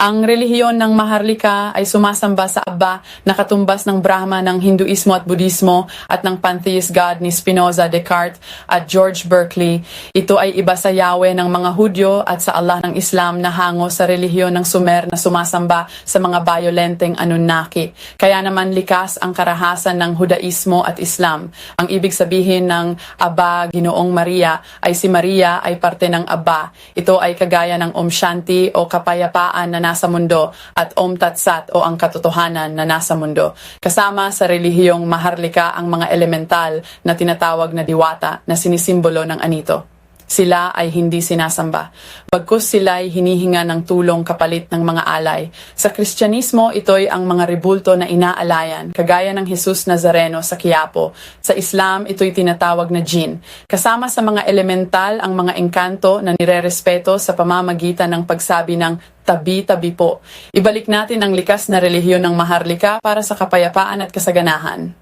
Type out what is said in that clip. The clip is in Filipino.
Ang relihiyon ng Maharlika ay sumasamba sa Aba na katumbas ng Brahma ng Hinduismo at Budismo at ng pantheist God ni Spinoza, Descartes at George Berkeley. Ito ay iba sa Yahweh ng mga Hudyo at sa Allah ng Islam na hango sa relihiyon ng Sumer na sumasamba sa mga bayolenteng Anunnaki. Kaya naman likas ang karahasan ng Hudaismo at Islam. Ang ibig sabihin ng Aba, Ginoong Maria, ay si Maria ay parte ng Aba. Ito ay kagaya ng Om Shanti o kapayapaan na nasa mundo at Om Tat Sat o ang katotohanan na nasa mundo. Kasama sa relihiyong Maharlika ang mga elemental na tinatawag na diwata na sinisimbolo ng anito. Sila ay hindi sinasamba. Bagkus sila ay hinihinga ng tulong kapalit ng mga alay. Sa Kristyanismo, ito'y ang mga ribulto na inaalayan, kagaya ng Jesus Nazareno sa Quiapo. Sa Islam, ito'y tinatawag na jinn. Kasama sa mga elemental ang mga engkanto na nirerespeto sa pamamagitan ng pagsabi ng tabi-tabi po. Ibalik natin ang likas na relihiyon ng Maharlika para sa kapayapaan at kasaganahan.